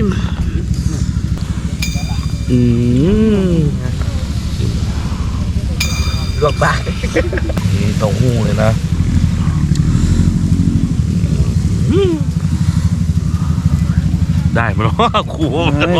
จิ้ม อืมลวกปลานี่เต้าหู้เลยนะได้ไหมล่ะครูมัน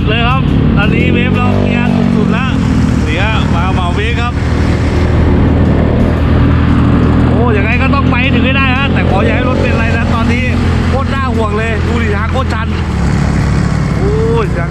ดเลยครับ ตอนนี้เวฟเราเกียร์สุดๆแล้วนี่ฮะมาเหมาเวฟครับ โอ้ยังไงก็ต้องไปถึงให้ได้ฮะ แต่ขออย่าให้รถเป็นอะไรนะตอนนี้โคตรน่าห่วงเลย ดูดิฮะโคตรชัน โอ้ยจัง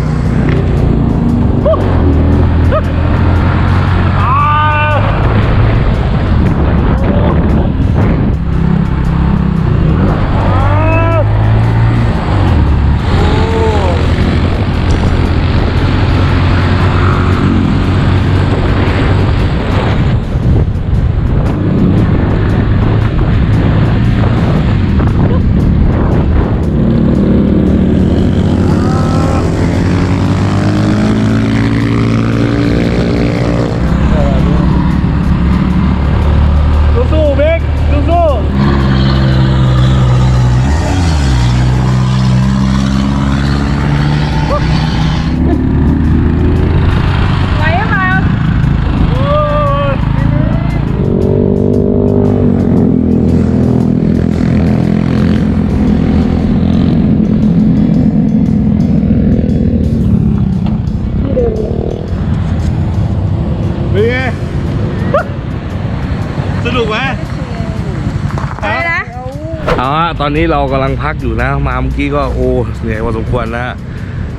ตอนนี้เรากำลังพักอยู่นะ มาเมื่อกี้ก็โอ้เหนื่อยพอสมควรนะ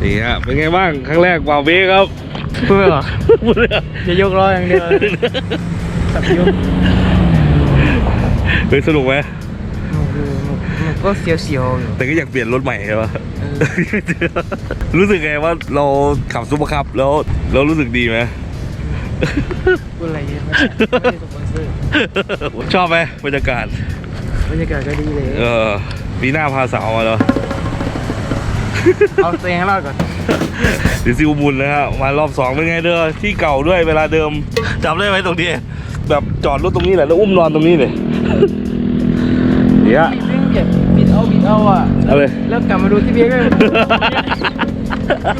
นี่ฮะเป็นไงบ้างครั้งแรกวาวเบครับเพื่อเหรอพูดเลยจะยกล้ออย่างเดียวสับยกเฮ้ยสนุกไหมมันก็เสียวๆอยู่แต่ก็อยากเปลี่ยนรถใหม่ใช่ปะรู้สึกไงว่าเราขับซุปเปอร์คัพแล้วเรารู้สึกดีไหมพูดอะไรเยอะไม่ได้ไม่ได้สปอนเซอร์ชอบไหมบรรยากาศ บรรยากาศก็ดีเลย เออปีหน้าพาสาวมาแล้วเอาตัวเองให้รอดก่อนเดี๋ยวซิวบุญนะฮะมารอบสองเป็นไงเด้อที่เก่าด้วยเวลาเดิมจำได้ไหมตรงนี้ แบบจอดรถตรงนี้แหละแล้วอุ้มนอนตรงนี้เลยเดี๋ยวบิดวิ่งเบียดบิดเอาบิดเอาอะเอาเลยแล้วกลับมาดูที่เบียร์ก็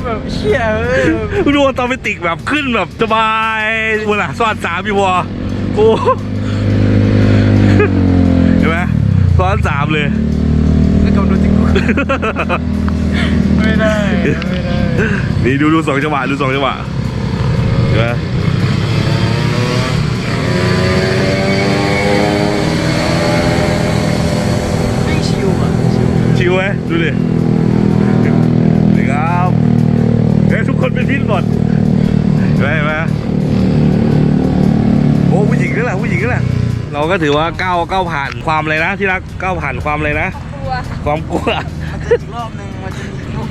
แบบเชี่ยเอ้ยดูว่าตอนไปติกแบบขึ้นแบบสบายเวลาซ้อนสามอยู่วะโอ้เห็นไหม ซ้อนสามเลยแล้วกลับมาดูที่กูไม่ได้ไม่ได้นี่ดูดูสองจังหวะดูสองจังหวะเห็นไหมวิ่งชิวอะชิวไหมดูดินี่ครับเฮ้ยทุกคนเป็นพิษหมดเห็นไหมเห็นไหมโอ้ผู้หญิงนั่นแหละผู้หญิงนั่นแหละเรา ก็ถือว่าก้าวก้าวผ่านความอะไรนะที่รักก้าวผ่านความอะไรนะ กลัวความกลัว มันจะอีกรอบนึงมันจะมีอีกรอบ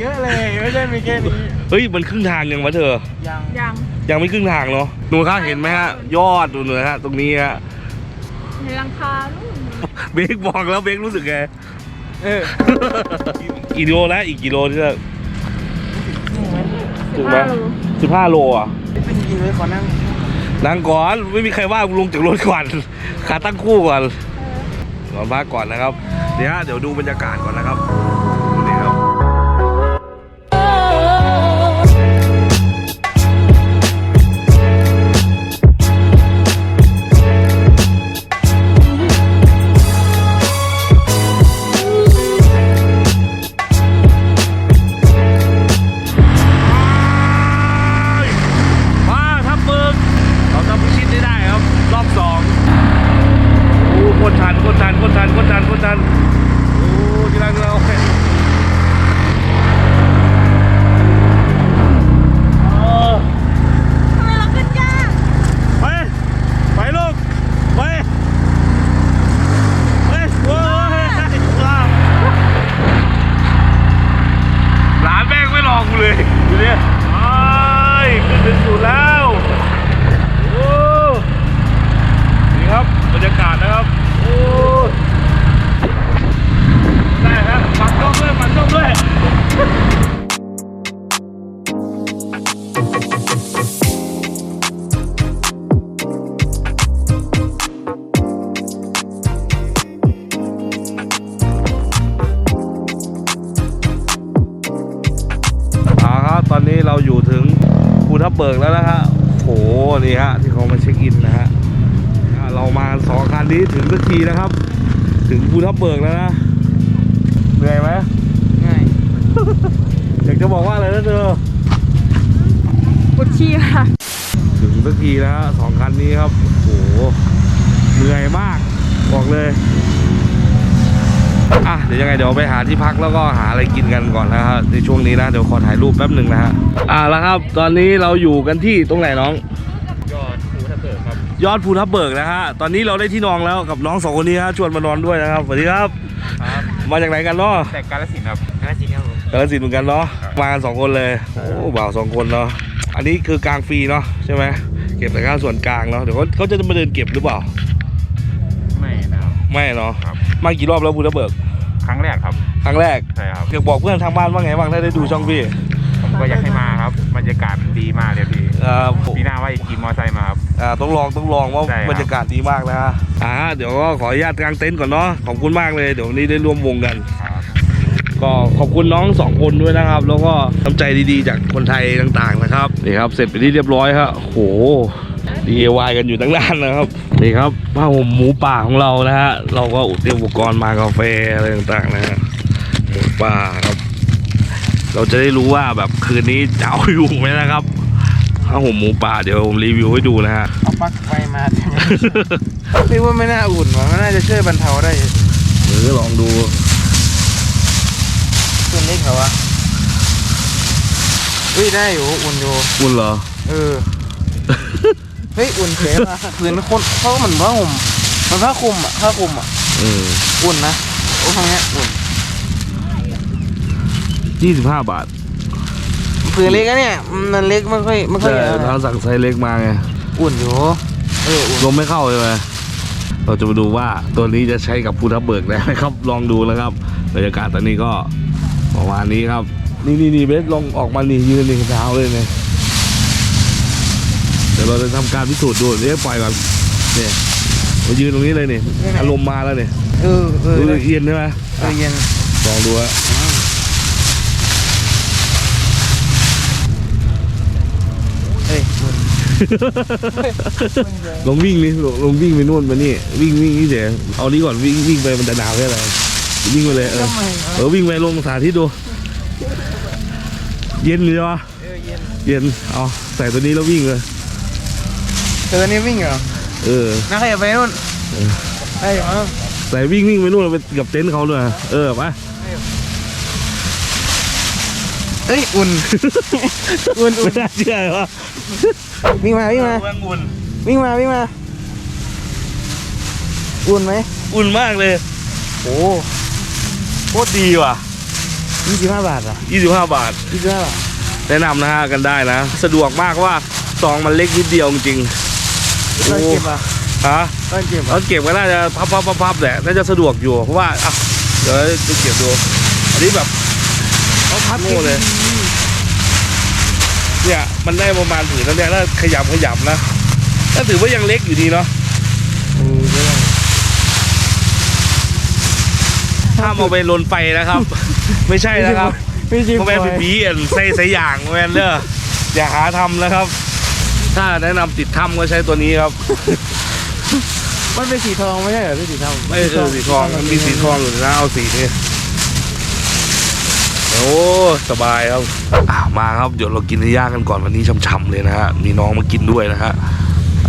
เยอะเลยไม่ใช่มีแค่นี้เฮ้ยมันครึ่งทางยังวะเธอ ยังยังยังไม่ครึ่งทางเนาะดูครับเห็นไหมฮะ ยอดดูหน่อยฮะ ตรงนี้ฮะในหลังคาลูกเบรกบอกแล้วเบรกรู้สึกไง เออกี่กิโลแล้วอีกกิโลที่จะจริงไหมถึงไหมสิบห้าโลอะเป็นจริงเลยขอนั่ง นั่งก่อนไม่มีใครว่าลงจากรถก่อนขาตั้งคู่ก่อนนอนพักก่อนนะครับ เดี๋ยวเดี๋ยวดูบรรยากาศก่อนนะครับ นี่ฮะที่เขามาเช็คอินนะฮะเรามาสองคันนี้ถึงสักทีนะครับ ถึงภูทับเบิกแล้วนะเหนื่อยไหมง่ายอยากจะบอกว่าอะไรนะเธอปวดขี้ค่ะถึงสักทีนะฮะสองคันนี้ครับโหเหนื่อยมากบอกเลยอะเดี๋ยวยังไงเดี๋ยวไปหาที่พักแล้วก็หาอะไรกินกันก่อนนะฮะในช่วงนี้นะเดี๋ยวขอถ่ายรูปแป๊บหนึ่งนะฮะอะแล้วครับ ตอนนี้เราอยู่กันที่ตรงไหนน้อง ยอดภูทับเบิกนะฮะตอนนี้เราได้ที่นอนแล้วกับน้องสองคนนี้ฮะชวนมานอนด้วยนะครับสวัสดีครับครับมาจากไหนกันเนาะแต่กาลสินธุ์ครับกาลสินธุ์ครับผมกาฬสินธุ์เหมือนกันเนาะมากันสองคนเลยโอ้บ่าวสองคนเนาะอันนี้คือกลางฟรีเนาะใช่ไหมเก็บแต่ค่าส่วนกลางเนาะเดี๋ยวเขาเขาจะมาเดินเก็บหรือเปล่า ไม่นะครับ ไม่เนาะครับ มากี่รอบแล้วภูทับเบิก ครั้งแรกครับ ครั้งแรกใช่ครับอยากบอกเพื่อนทางบ้านว่าไงบ้างถ้าได้ดูช่องพี่ผม ก็อยากให้มาครับบรรยากาศดีมากเลยพี่อ่าผมปีหน้าว่าจะขี่มอไซค์มาครับ อ่าต้องลองต้องลองว่าใช่ครับ บรรยากาศดีมากนะฮะอ่าเดี๋ยวก็ขออนุญาตกางเต็นท์ก่อนเนาะขอบคุณมากเลยเดี๋ยววันนี้ได้ร่วมวงกันครับก็ขอบคุณน้องสองคนด้วยนะครับ แล้วก็น้ำใจดีๆ จากคนไทยต่างๆนะครับนี่ครับ เสร็จไปนที่เรียบร้อยครับโอ้โห DIY กันอยู่ตั้งนานนะครับนี่ครับผ้าห่มหมูป่าของเรานะฮะเราก็เตรียมอุปกรณ์มากาแฟอะไรต่างๆนะฮะหมูป่าครับ เราจะได้รู้ว่าแบบคืนนี้จะเอาอยู่ไหมนะครับผ้าห่มหมูป่าเดี๋ยวผมรีวิวให้ดูนะฮะเอาปลั๊กไฟมาใช่ไหมนึกว่าไม่น่าอุ่นว่ะมันน่าจะช่วยบรรเทาได้หรือลองดูตัวเล็กเหรอวะเฮ้ยได้อยู่อุ่นอยู่คุณเหรอเออเฮ้ยอุ่นเฉยว่ะผืนคนเขาเหมือนผ้าห่มมันผ้าคลุมอะผ้าคลุมอะอืมอุ่นนะโอ้ทางเนี้ยอุ่น ยี่สิบห้าบาทผืนเล็กอะเนี่ย มันเล็กไม่ค่อยไม่ค่อยแต่เยอะทางสั่งไซส์เล็กมาไงอุ่นอยู่เอออุ่นลมไม่เข้าใช่ไหมเราจะมาดูว่าตัวนี้จะใช้กับภูทับเบิกได้ไหมครับ ลองดูนะครับบรรยากาศตอนนี้ก็ประมาณนี้ครับ นี่นี่นี่เบสลองออกมานี่ยืนนี่เท้าเลยเนี่ยเดี๋ยวเราจะทำการพิสูจน์ดูเดี๋ยวปล่อยก่อนเนี่ยมายืนตรงนี้เลยเนี่ยอารมณ์มาแล้วเนี่ยเออเออดูเออเย็นใช่ไหมเออเย็นลองดูฮะเฮ้ยอุ่น ลองวิ่งนี่ลองลองวิ่งไปนู่นมานี่วิ่งวิ่งนี่เดี๋ยวเอานี้ก่อนวิ่งวิ่งไปมันจะหนาวแค่ไหนวิ่งไปเลยเออทำไมวะเออวิ่งไปลงสาธิตดู เย็นเลยวะเออเย็นเย็นเอาใส่ตัวนี้แล้ววิ่งเลยเธอนี่วิ่งเหรอเออนักขยับไปนู่นได้เหรอใส่วิ่งวิ่งไปนู่นไปกับเต็นท์เขาด้วยเออไปเอ้ย อุ่น อุ่น อุ่ไม่นน่าเชื่อเลยวะ วิ่งมาวิ่งมาเมืองอุ่น วิ่งมาวิ่งมาอุ่นไหมอุ่นมากเลยโอ้โคตรดีว่ะยี่สิบห้าบาทเหรอ25 บาทยี่สิบห้าบาทแนะนำนะฮะกันได้นะ สะดวกมากเพราะว่าซองมันเล็กนิดเดียวจริงตอนเก็บอะๆฮะตอนเก็บตออะนเก็บก็น่าจะพับพับพับพับแหละน่าจะสะดวกอยู่เพราะว่าอะเดี๋ยวจะเก็บดู อันนี้แบบเขาพับโง่เลย เนี่ยมันได้ประมาณถือแล้วเนี่ยถ้าขยับขยับนะก็ถือว่ายังเล็กอยู่ดีเนาะเออเดี๋ยวก่อนห้ามเอาไปลนไฟนะครับ ไม่ใช่นะครับไม่ใช่โมแมนเป็นบีเอ็นใส่ใส่อย่างโมแมนเด้ออย่าหาทำนะครับ ถ้าแนะนำติดถ้ำก็ใช้ตัวนี้ครับ มันเป็นสีทองไม่ใช่เหรอเป็นสีทองไม่เออสีทองมันมีสีทองอยู่นะเอาสีนี้ โอ้สบายครับอะมาครับเดี๋ยวเรากินเนื้อย่างกันก่อนวันนี้ช่ำๆเลยนะฮะมีน้องมากินด้วยนะฮะ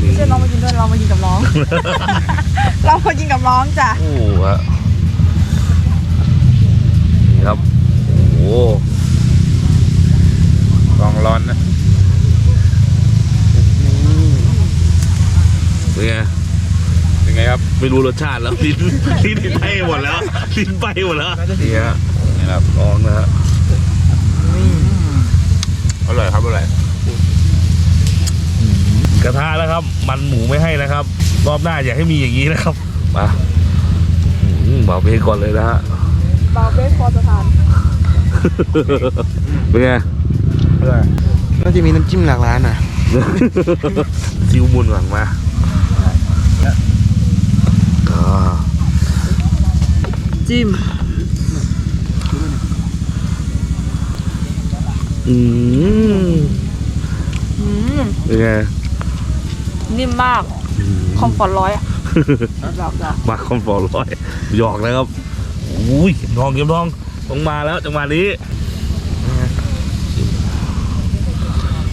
นี่ไม่ใช่น้องมากินด้วยเรามากินกับน้อง เรามากินกับน้องจ้ะโอ้โหฮะนี่ครับโอ้ลองร้อนนะเป็นไงเป็นไงครับ ไม่รู้รสชาติแล้วลิ้นลิ้นไปหมดแล้วลิ้นไปหมดแล้วนี่ฮะ นี่ครับลองนะฮะอร่อยครับอร่อยกระทะแล้วครับ มันหมูไม่ให้นะครับ รอบหน้าอย่าให้มีอย่างนี้นะครับมาอืมบอกเพก่อนเลยนะฮะบาเบสคอสถานเป็นไงน่าจะมีน้ำจิ้มหลากหลายหน่อยซิวมุนหลังมาอ่าจิ้ม อืมอืมเป็นไงนิ่มมาก คอมฟอร์ตร้อยอะหยอกหยอกมาคอมฟอร์ร้อยหยอกนะครับอุ้ยน้องเก็บน้องต้องมาแล้วจังหวะนี้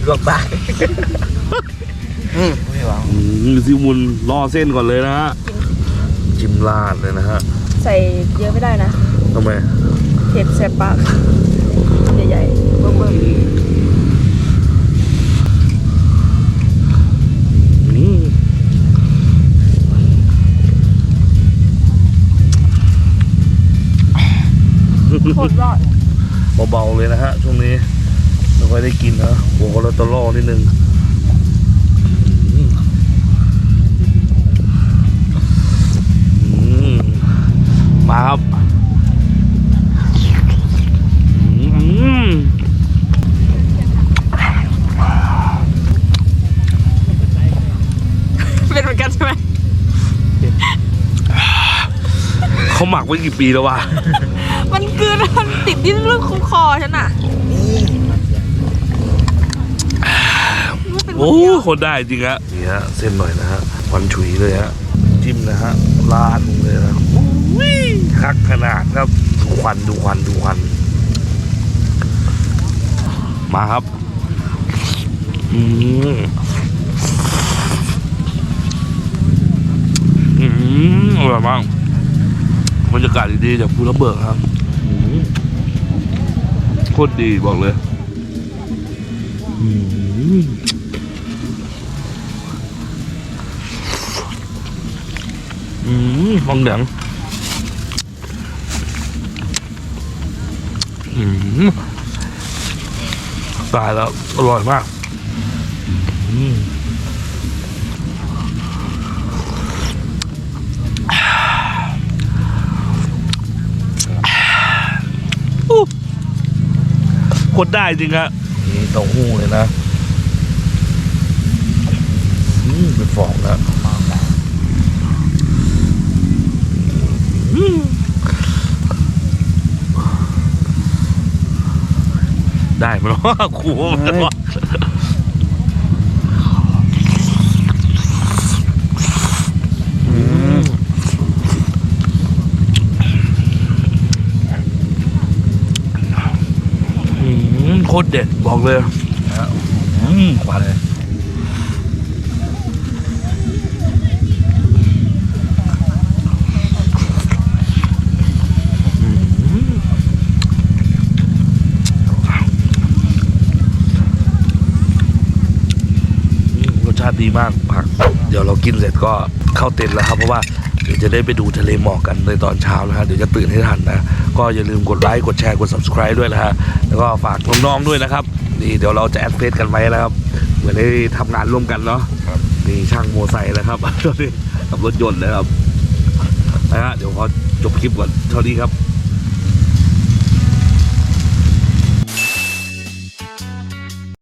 ลวกตายอืมไม่หวังอืมซิวมุนล่อเส้นก่อนเลยนะฮะจิ้มลาดเลยนะฮะ ใส่เยอะไม่ได้นะทำไมเผ็ดแสบปาก ใหญ่ๆเบิ่มอืมๆโคตรยอด เบาๆเลยนะฮะช่วงนี้ไม่ค่อยได้กินนะหัวคอเลสเตอรอลนิดนึง ไว้กี่ปีแล้ววะ มันกลืนมันติดที่เรื่องคอฉันอะมันเป็นคนโอ้เดียวคนได้จริงฮะนี่ฮะเส้นหน่อยนะฮะควันฉุยเลยฮะจิ้มนะฮะลาดลงเลยนะอุ้ยคักขนาดครับดูควันดูควันดูควันมาครับอืมอืมอร่อยมาก บรรยากาศดีๆจากภูระเบิกครับอืมโคตรดีบอกเลยอืมอืมฟองเหลืองอืมตายแล้ว อร่อยมาก อืม คตรได้จริงฮะนี่เต้าหู้เลยนะอืมเป็นฟองแล้วได้ไหมวะครูมันวะอืมอืมโค ตรเด็ดบอกเลยอืมควันเลยรสชาติดีมากผัก เดี๋ยวเรากินเสร็จก็เข้าเต็นท์แล้วครับ เพราะว่า เดี๋ยวจะได้ไปดูทะเลหมอกกันในตอนเช้านะฮะเดี๋ยวจะตื่นให้ทันนะก็อย่าลืมกดไลค์กดแชร์กด subscribe ด้วยนะฮะแล้วก็ฝากน้องๆด้วยนะครับนี่เดี๋ยวเราจะแอดเฟซกันไว้นะครับเหมือนได้ทำงานร่วมกันเนาะนี่ช่างโมไซค์นะครับตอนนี้กับรถยนต์นะครับนะฮะเดี๋ยวขอจบคลิปก่อนเท่านี้ครับ